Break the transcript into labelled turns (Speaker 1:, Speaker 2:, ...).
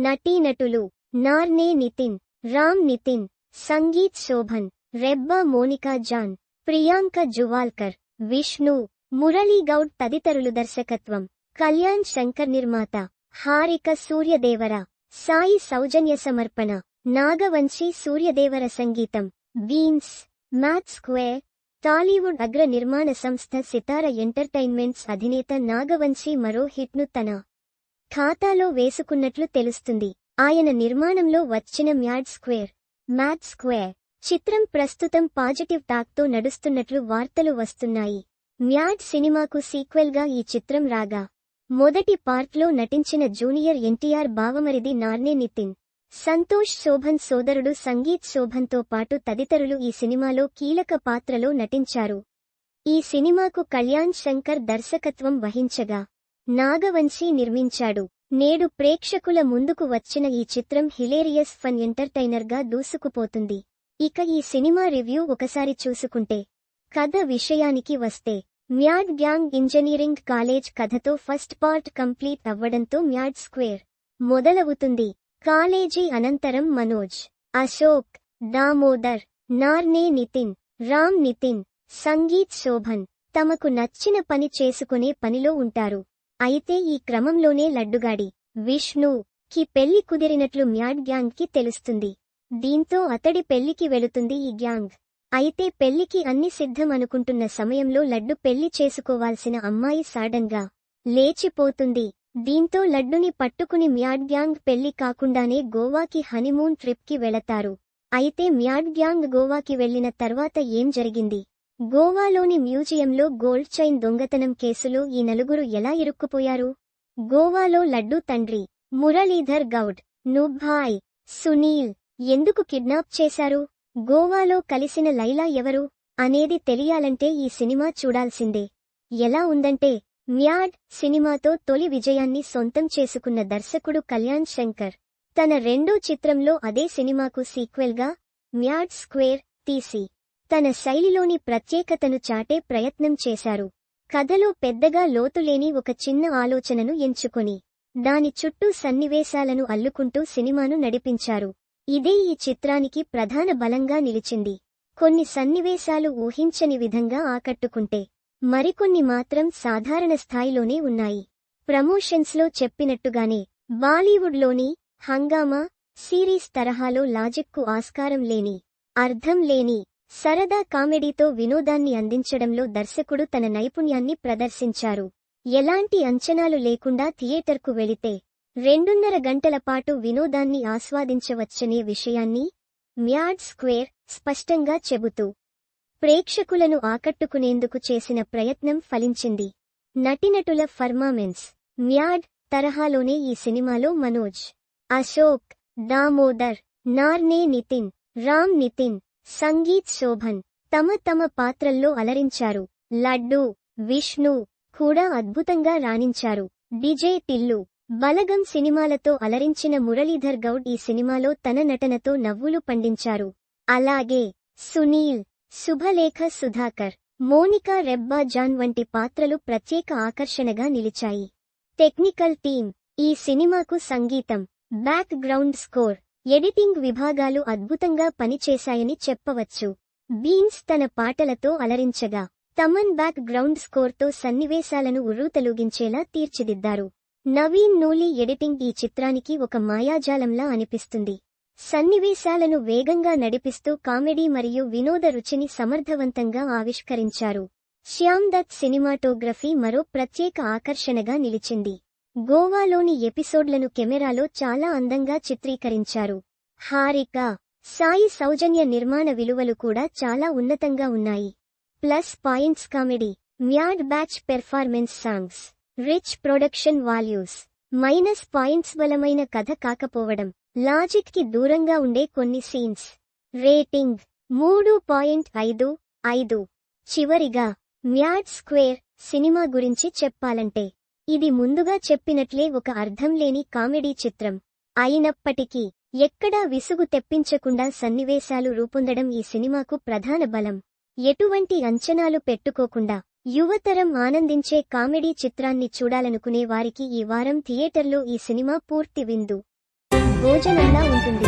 Speaker 1: నటీనటులు నార్నే నితిన్ రామ్ నితిన్ సంగీత్ శోభన్ రెబ్బా మోనికా జాన్ ప్రియాంక జువాల్కర్ విష్ణు మురళీగౌడ్ తదితరులు దర్శకత్వం కళ్యాణ్ శంకర్ నిర్మాత హారిక సూర్యదేవర సాయి సౌజన్య సమర్పణ నాగవంశీ సూర్యదేవర సంగీతం బీన్స్ మ్యాథ్ స్క్వేర్ టాలీవుడ్ అగ్ర నిర్మాణ సంస్థ సితార ఎంటర్టైన్మెంట్స్ అధినేత నాగవంశీ మరో హిట్ను తన ఖాతాలో వేసుకున్నట్లు తెలుస్తుంది. ఆయన నిర్మాణంలో వచ్చిన మ్యాడ్ స్క్వేర్ మ్యాడ్ స్క్వేర్ చిత్రం ప్రస్తుతం పాజిటివ్ టాక్తో నడుస్తున్నట్లు వార్తలు వస్తున్నాయి. మ్యాడ్ సినిమాకు సీక్వెల్గా ఈ చిత్రం రాగా మొదటి పార్ట్లో నటించిన జూనియర్ ఎన్టీఆర్ బావమరిది నార్నే నితిన్ సంతోష్ శోభన్ సోదరుడు సంగీత్ శోభన్తో పాటు తదితరులు ఈ సినిమాలో కీలక పాత్రలో నటించారు. ఈ సినిమాకు కళ్యాణ్ శంకర్ దర్శకత్వం వహించగా నాగవంశీ నిర్మించాడు. నేడు ప్రేక్షకుల ముందుకు వచ్చిన ఈ చిత్రం హిలేరియస్ ఫన్ ఎంటర్టైనర్గా దూసుకుపోతుంది. ఇక ఈ సినిమా రివ్యూ ఒకసారి చూసుకుంటే. కథ విషయానికి వస్తే మ్యాడ్ గ్యాంగ్ ఇంజనీరింగ్ కాలేజ్ కథతో ఫస్ట్ పార్ట్ కంప్లీట్ అవ్వడంతో మ్యాడ్ స్క్వేర్ మొదలవుతుంది. కాలేజీ అనంతరం మనోజ్ అశోక్ దామోదర్ నార్నే నితిన్ రామ్ నితిన్ సంగీత్ శోభన్ తమకు నచ్చిన పని చేసుకునే పనిలో ఉంటారు. అయితే ఈ క్రమంలోనే లడ్డుగాడి విష్ణు కి పెళ్ళి కుదిరినట్లు మ్యాడ్ గ్యాంగ్కి తెలుస్తుంది. దీంతో అతడి పెళ్ళికి వెళుతుంది ఈ గ్యాంగ్. అయితే పెళ్ళికి అన్ని సిద్ధం అనుకుంటున్న సమయంలో లడ్డు పెళ్ళి చేసుకోవాల్సిన అమ్మాయి సాడన్గా లేచిపోతుంది. దీంతో లడ్డుని పట్టుకుని మ్యాడ్ గ్యాంగ్ పెళ్ళి కాకుండానే గోవాకి హనీమూన్ ట్రిప్కి వెళతారు. అయితే మ్యాడ్ గ్యాంగ్ గోవాకి వెళ్ళిన తర్వాత ఏం జరిగింది? గోవాలోని మ్యూజియంలో గోల్డ్ చైన్ దొంగతనం కేసులో ఈ నలుగురు ఎలా ఇరుక్కుపోయారు? గోవాలో లడ్డు తండ్రి మురళీధర్ గౌడ్ నుభాయ్ సునీల్ ఎందుకు కిడ్నాప్ చేశారు? గోవాలో కలిసిన లైలా ఎవరు? అనేది తెలియాలంటే ఈ సినిమా చూడాల్సిందే. ఎలా ఉందంటే మ్యాడ్ సినిమాతో తొలి విజయాన్ని సొంతం చేసుకున్న దర్శకుడు కళ్యాణ్ శంకర్. తన రెండో చిత్రంలో అదే సినిమాకు సీక్వెల్గా మ్యాడ్ స్క్వేర్ తీసి తన శైలిలోని ప్రత్యేకతను చాటే ప్రయత్నం చేశారు. కథలో పెద్దగా లోతులేని ఒక చిన్న ఆలోచనను ఎంచుకొని దాని చుట్టూ సన్నివేశాలను అల్లుకుంటూ సినిమాను నడిపించారు. ఇదే ఈ చిత్రానికి ప్రధాన బలంగా నిలిచింది. కొన్ని సన్నివేశాలు ఊహించని విధంగా ఆకట్టుకుంటే మరికొన్ని మాత్రం సాధారణ స్థాయిలోనే ఉన్నాయి. ప్రమోషన్స్లో చెప్పినట్టుగానే బాలీవుడ్లోని హంగామా సిరీస్ తరహాలో లాజిక్కు ఆస్కారం లేని అర్థం లేని సరదా కామెడీతో వినోదాన్ని అందించడంలో దర్శకుడు తన నైపుణ్యాన్ని ప్రదర్శించారు. ఎలాంటి అంచనాలు లేకుండా థియేటర్కు వెళితే రెండున్నర గంటల పాటు వినోదాన్ని ఆస్వాదించవచ్చనే విషయాన్ని మ్యాడ్ స్క్వేర్ స్పష్టంగా చెబుతూ ప్రేక్షకులను ఆకట్టుకునేందుకు చేసిన ప్రయత్నం ఫలించింది. నటినటుల ఫర్మామెన్స్ మ్యాడ్ తరహాలోనే ఈ సినిమాలో మనోజ్ అశోక్ దామోదర్ నార్నే నితిన్ రామ్ నితిన్ సంగీత్ శోభన్ తమ తమ పాత్రల్లో అలరించారు. లడ్డు విష్ణు కూడా అద్భుతంగా రాణించారు. డిజే టిల్లు బలగం సినిమాలతో అలరించిన మురళీధర్ గౌడ్ ఈ సినిమాలో తన నటనతో నవ్వులు పండించారు. అలాగే Sunil Subhalekha Sudhakar Monica Reba John వంటి పాత్రలు ప్రత్యేక ఆకర్షణగా నిలిచాయి. టెక్నికల్ టీం ఈ సినిమాకు సంగీతం బ్యాక్ గ్రౌండ్ స్కోర్ ఎడిటింగ్ విభాగాలు అద్భుతంగా పనిచేశాయని చెప్పవచ్చు. బీన్స్ తన పాటలతో అలరించగా తమన్ బ్యాక్ గ్రౌండ్ స్కోర్తో సన్నివేశాలను ఉర్రూతలూగించేలా తీర్చిదిద్దారు. నవీన్ నూలి ఎడిటింగ్ ఈ చిత్రానికి ఒక మాయాజాలంలా అనిపిస్తుంది. సన్నివేశాలను వేగంగా నడిపిస్తూ కామెడీ మరియు వినోద రుచిని సమర్థవంతంగా ఆవిష్కరించారు. శ్యామ్ దత్ సినిమాటోగ్రఫీ మరో ప్రత్యేక ఆకర్షణగా నిలిచింది. గోవాలోని ఎపిసోడ్లను కెమెరాలో చాలా అందంగా చిత్రీకరించారు. హారిక సాయి సౌజన్య నిర్మాణ విలువలు కూడా చాలా ఉన్నతంగా ఉన్నాయి. Plus points comedy mad batch performance songs rich production values minus points బలమైన కథ కాకపోవడం లాజిక్కి దూరంగా ఉండే కొన్ని సీన్స్. రేటింగ్ మూడు పాయింట్ ఐదు ఐదు. చివరిగా మ్యాడ్ స్క్వేర్ సినిమా గురించి చెప్పాలంటే ఇది ముందుగా చెప్పినట్లే ఒక అర్థం లేని కామెడీ చిత్రం. అయినప్పటికీ ఎక్కడా విసుగు తెప్పించకుండా సన్నివేశాలు రూపొందడం ఈ సినిమాకు ప్రధాన బలం. ఎటువంటి అంచనాలు పెట్టుకోకుండా యువతరం ఆనందించే కామెడీ చిత్రాన్ని చూడాలనుకునే వారికి ఈ వారం థియేటర్లో ఈ సినిమా పూర్తి విందు. భోజనంలా ఉంటుంది.